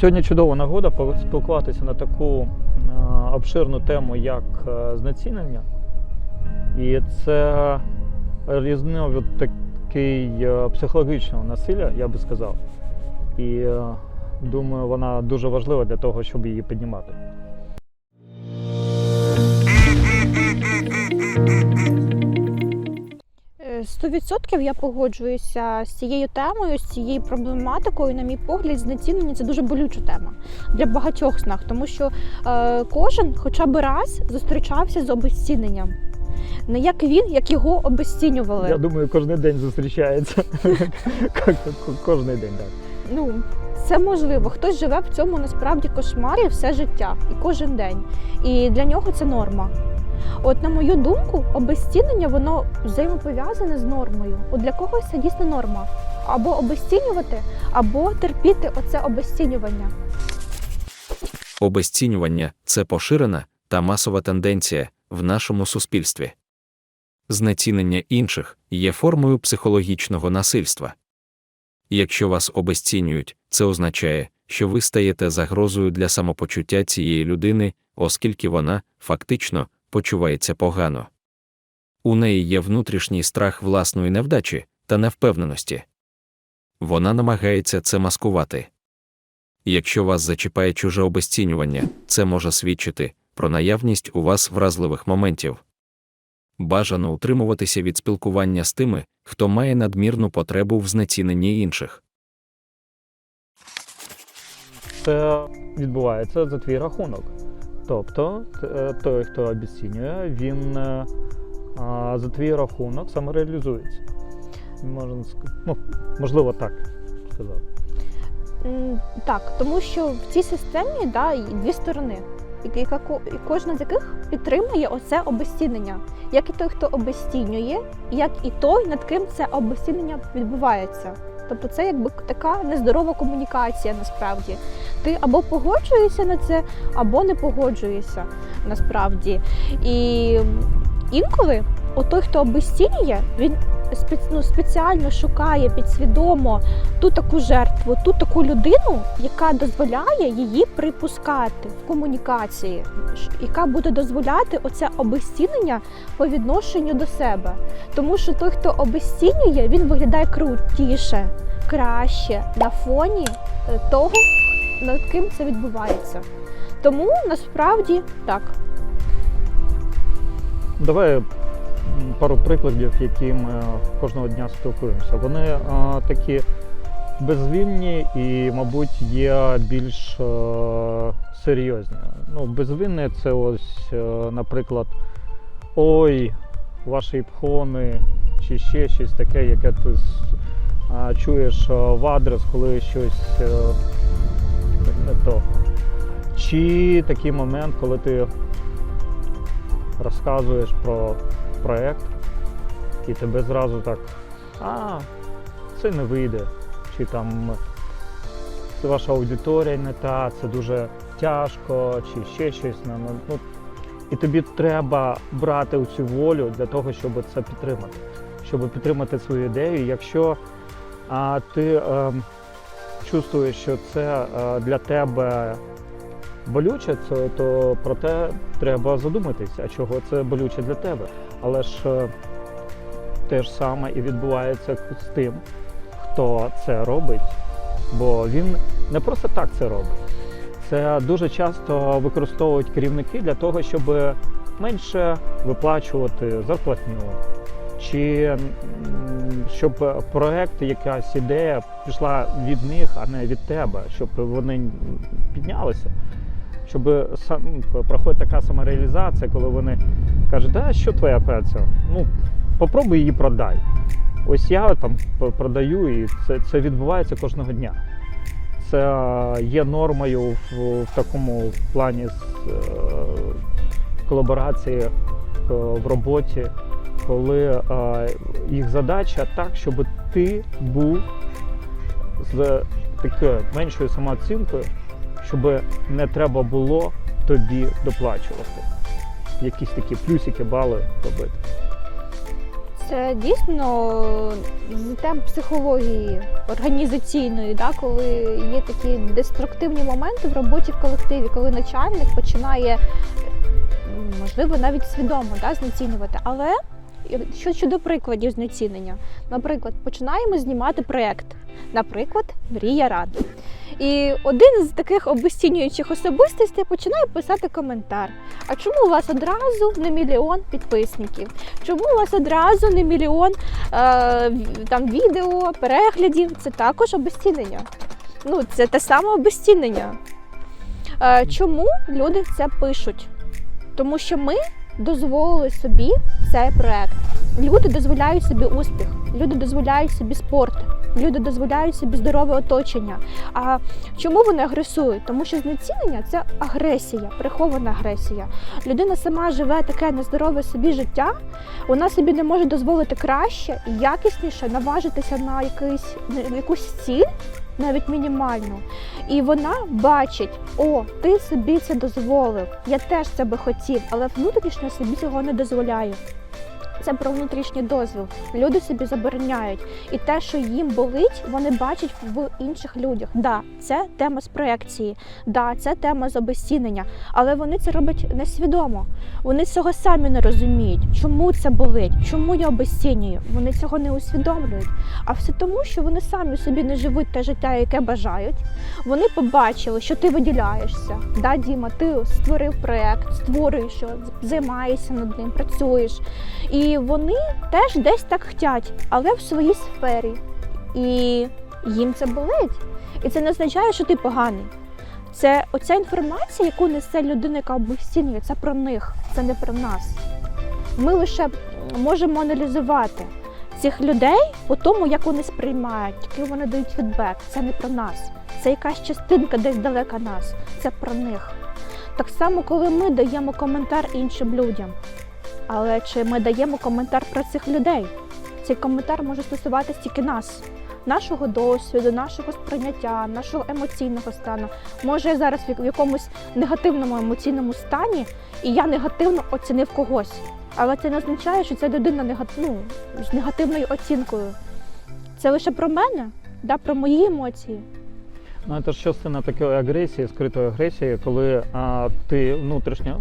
Сьогодні чудова нагода поспілкуватися на таку е, обширну тему, як е, знецінення. І це різновид такий е, психологічного насилля, я би сказав. І думаю, вона дуже важлива для того, щоб її піднімати. Е, 100% я погоджуюся з цією темою, з цією проблематикою. На мій погляд, знецінення це дуже болюча тема для багатьох з нас, тому що е, кожен хоча б раз зустрічався з обезціненням. Не як він, як його обезцінювали. Я думаю, кожен день зустрічається. Кожен день, так. Ну, це можливо. Хтось живе в цьому насправді кошмарі все життя і кожен день. І для нього це норма. От, на мою думку, обезцінення воно взаємопов'язане з нормою. От для когось це дійсно норма. Або обезцінювати, або терпіти оце обезцінювання. Обезцінювання це поширена та масова тенденція в нашому суспільстві. Знецінення інших є формою психологічного насильства. Якщо вас обезцінюють, це означає, що ви стаєте загрозою для самопочуття цієї людини, оскільки вона, фактично, почувається погано. У неї є внутрішній страх власної невдачі та невпевненості. Вона намагається це маскувати. Якщо вас зачіпає чуже обезцінювання, це може свідчити про наявність у вас вразливих моментів. Бажано утримуватися від спілкування з тими, хто має надмірну потребу в знеціненні інших. Це відбувається за твій рахунок. Тобто, е, той, хто обіцінює, він е, за твій рахунок самореалізується. Можна ну, можливо, так сказати. Так, тому що в цій системі да, дві сторони, яка і кожна з яких підтримує оце обезцінення. Як і той, хто обезцінює, як і той, над ким це обезцінення відбувається. Тобто це якби така нездорова комунікація насправді. Ти або погоджуєшся на це, або не погоджуєшся насправді. І інколи той, хто обезцінює, він ну, спеціально шукає підсвідомо ту таку жертву, ту таку людину, яка дозволяє її припускати в комунікації, яка буде дозволяти оце обезцінення по відношенню до себе. Тому що той, хто обезцінює, він виглядає крутіше, краще на фоні е, того, над ким це відбувається. Тому насправді так. Давай пару прикладів, які ми кожного дня спілкуємося. Вони е, такі безвинні і, мабуть, є більш е, серйозні. Ну, безвинне це ось, е, наприклад, ой, ваші пхони, чи ще щось таке, яке ти а, чуєш е, в адрес, коли щось е, не. Чи такий момент, коли ти розказуєш про проєкт, і тебе зразу так, а, це не вийде. Чи там це ваша аудиторія не та, це дуже тяжко, чи ще щось. Ну, і тобі треба брати цю волю для того, щоб це підтримати, щоб підтримати свою ідею. Якщо а, ти е, чувствуєш, що це е, для тебе болюче, то про те треба задуматися, а чого це болюче для тебе. Але ж е, те ж саме і відбувається з тим, хто це робить, бо він не просто так це робить. Це дуже часто використовують керівники для того, щоб менше виплачувати зарплатню, чи щоб проект, якась ідея пішла від них, а не від тебе, щоб вони піднялися. Щоб сам проходить така самореалізація, коли вони кажуть, а що твоя праця? Ну, попробуй її продай. Ось я там продаю, і це, це відбувається кожного дня. Це е, є нормою в, в такому плані з, е, колаборації е, в роботі, коли е, їх задача так, щоб ти був з такою меншою самооцінкою, щоб не треба було тобі доплачувати. Якісь такі плюсики, бали робити. Це дійсно з тем психології організаційної, да, коли є такі деструктивні моменти в роботі в колективі, коли начальник починає, можливо, навіть свідомо да, знецінювати. Але що щодо прикладів знецінення, наприклад, починаємо знімати проєкт, наприклад, Мрія Ради. І один з таких обесцінюючих особистостей починає писати коментар. А чому у вас одразу не мільйон підписників? Чому у вас одразу не мільйон е, там відео, переглядів? Це також обезцінення. Ну, це те саме обезцінення. Е, чому люди це пишуть? Тому що ми дозволили собі цей проект. Люди дозволяють собі успіх, люди дозволяють собі спорт, люди дозволяють собі здорове оточення. А чому вони агресують? Тому що знецінення це агресія, прихована агресія. Людина сама живе таке нездорове собі життя, вона собі не може дозволити краще і якісніше наважитися на якийсь на якусь ціль, навіть мінімальну. І вона бачить: о, ти собі це дозволив. Я теж це би хотів, але внутрішньо собі цього не дозволяю. Це про внутрішній дозвіл. Люди собі забороняють. І те, що їм болить, вони бачать в інших людях. Да, це тема з проекції, да, це тема з обезцінення. Але вони це роблять несвідомо. Вони цього самі не розуміють, чому це болить, чому я обезцінюю. Вони цього не усвідомлюють. А все тому, що вони самі собі не живуть те життя, яке бажають. Вони побачили, що ти виділяєшся. Да, Діма, ти створив проект, створюєш, займаєшся над ним, працюєш. І вони теж десь так хотять, але в своїй сфері. І їм це болить. І це не означає, що ти поганий. Це оця інформація, яку несе людина, яка обесцінює, це про них, це не про нас. Ми лише можемо аналізувати цих людей по тому, як вони сприймають, який вони дають фідбек. Це не про нас. Це якась частинка десь далека нас. Це про них. Так само, коли ми даємо коментар іншим людям. Але чи ми даємо коментар про цих людей? Цей коментар може стосуватися тільки нас, нашого досвіду, нашого сприйняття, нашого емоційного стану. Може, я зараз в якомусь негативному емоційному стані, і я негативно оцінив когось. Але це не означає, що це людина нега- ну, з негативною оцінкою. Це лише про мене, да, про мої емоції. Ну, це ж частина такої агресії, скритої агресії, коли а, ти внутрішньо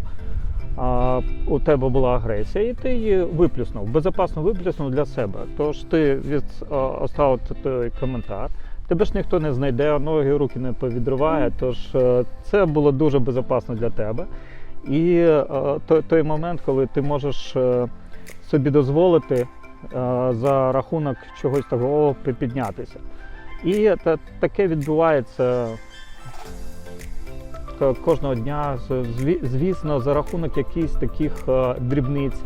а, у тебе була агресія, і ти її виплюснув, безпечно виплюснув для себе. Тож ти від, оставив той коментар. Тебе ж ніхто не знайде, ноги, руки не повідриває. Тож е, це було дуже безпечно для тебе. І е, той, той момент, коли ти можеш е, собі дозволити за рахунок чогось такого пі- піднятися. І та, таке відбувається кожного дня, звісно, за рахунок якихось таких е, дрібниць.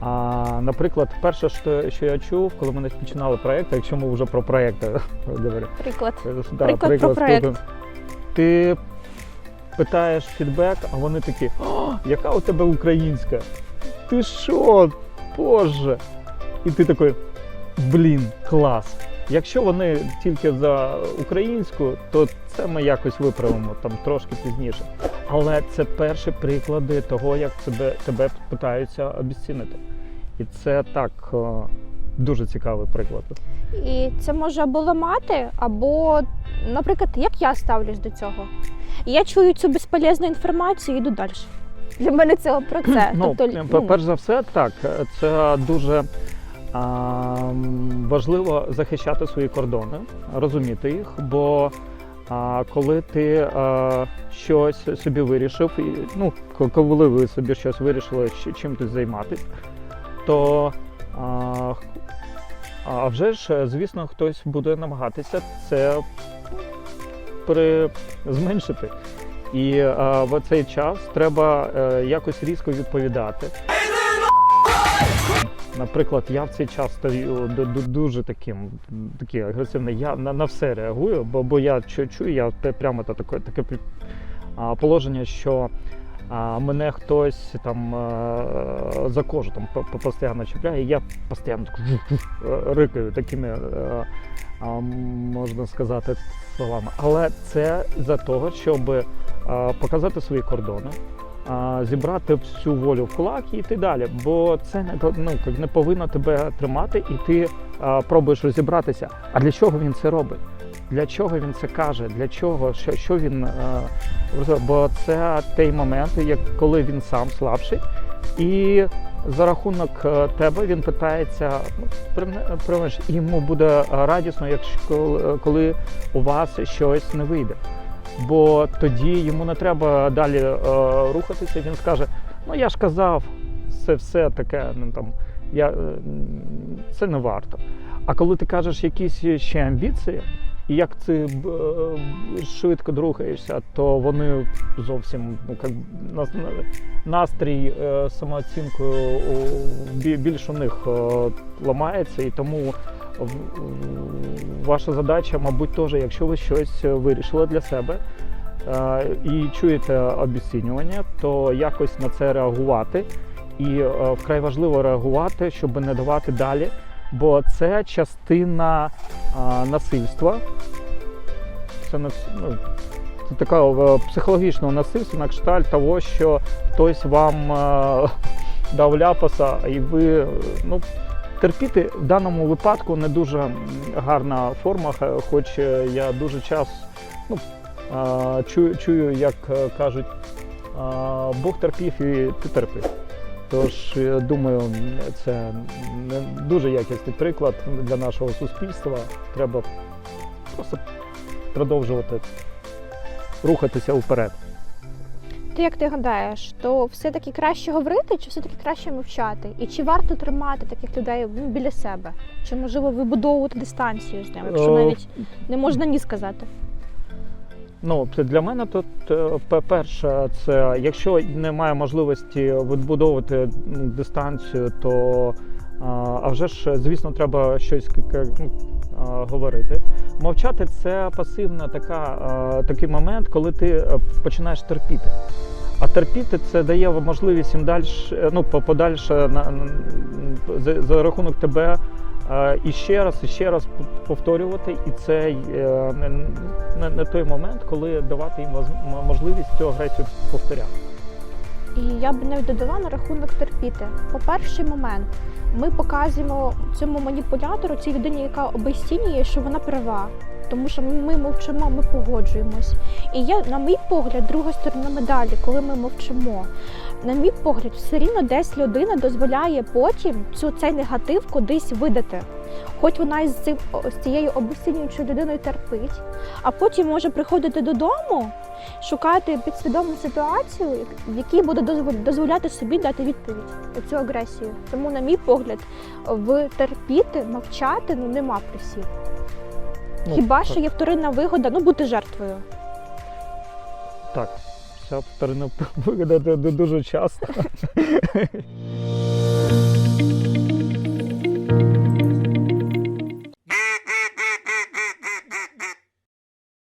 А, наприклад, перше, що, що я чув, коли ми починали проєкт, якщо ми вже про проєкти говоримо, Приклад. Е, Да, Приклад про проект. спілкуємо. Ти питаєш фідбек, а вони такі, О, яка у тебе українська? Ти що? Боже. І ти такий, блін, клас. Якщо вони тільки за українську, то це ми якось виправимо там трошки пізніше. Але це перші приклади того, як тебе, тебе питаються обіцінити. І це так е, дуже цікавий приклад. І це може або ламати, або, наприклад, як я ставлюсь до цього. Я чую цю безполезну інформацію і йду далі. Для мене це про це. Ну, тобто, ну, перш за все, так, це дуже важливо захищати свої кордони, розуміти їх, бо коли ти щось собі вирішив, і, ну, коли ви собі щось вирішили, чим тут займатися, то а, вже ж, звісно, хтось буде намагатися це при... зменшити. І в цей час треба е, якось різко відповідати. Наприклад, я в цей час стаю ду- ду- дуже таким такий агресивний. Я на, на все реагую, бо, бо я чую, я прямо та таке, таке положення, що а, мене хтось там е, за кожу там по- по- постійно чіпляє, і я постійно так е, рикаю такими, е, можна сказати, словами. Але це за того, щоб показати свої кордони, зібрати всю волю в кулак і йти далі. Бо це не, ну, не повинно тебе тримати, і ти пробуєш розібратися. А для чого він це робить? Для чого він це каже? Для чого? Що, що він бо це той момент, як коли він сам слабший, і за рахунок е, тебе він питається ну, йому буде радісно, якщо коли у вас щось не вийде. Бо тоді йому не треба далі е, рухатися. Він скаже: ну я ж казав, це все таке, ну там я е, це не варто. А коли ти кажеш якісь ще амбіції, і як ти е, швидко рухаєшся, то вони зовсім ну, як, нас- настрій е, самооцінкою більш у них е, ламається, і тому ваша задача, мабуть, теж, якщо ви щось вирішили для себе е, і чуєте обіцінювання, то якось на це реагувати. І е, вкрай важливо реагувати, щоб не давати далі, бо це частина насильства. Це ну, це такого е, психологічного насильства на кшталт того, що хтось вам е, дав ляпаса, і ви е, ну, терпіти в даному випадку не дуже гарна форма, хоч е, я дуже час ну, чую, чую, як е, кажуть, Бог терпів і ти терпи. Тож, думаю, це дуже якісний приклад для нашого суспільства. Треба просто продовжувати рухатися вперед. Ти як ти гадаєш, то все-таки краще говорити, чи все-таки краще мовчати? І чи варто тримати таких людей ну, біля себе? Чи можливо вибудовувати дистанцію з ними, якщо навіть не можна ні сказати? Ну, для мене тут е, пе- перше, це якщо немає можливості відбудовувати дистанцію, то а, вже ж, звісно, треба щось говорити. Мовчати це пасивна така, такий момент, коли ти е, починаєш терпіти. А терпіти це дає можливість їм далі, ну, по- подальше на, за, за рахунок тебе е, і ще раз, і ще раз повторювати. І це е, не, не, той момент, коли давати їм можливість цю агресію повторяти. І я б навіть додала на рахунок терпіти. По перший момент ми показуємо цьому маніпулятору, цій людині, яка обесцінює, що вона права. Тому що ми мовчимо, ми погоджуємось. І є, на мій погляд, друга сторона медалі, коли ми мовчимо. На мій погляд, все рівно десь людина дозволяє потім цю цей негатив кудись видати. Хоч вона із цим з цією обесцінюючою людиною терпить, а потім може приходити додому шукати підсвідому ситуацію, в якій буде дозволяти собі дати відповідь на цю агресію. Тому, на мій погляд, в терпіти, мовчати ну нема плюсів. Ну, Хіба так, що є вторинна вигода, ну бути жертвою. Так, ця вторинна вигода ду- ду- дуже часто.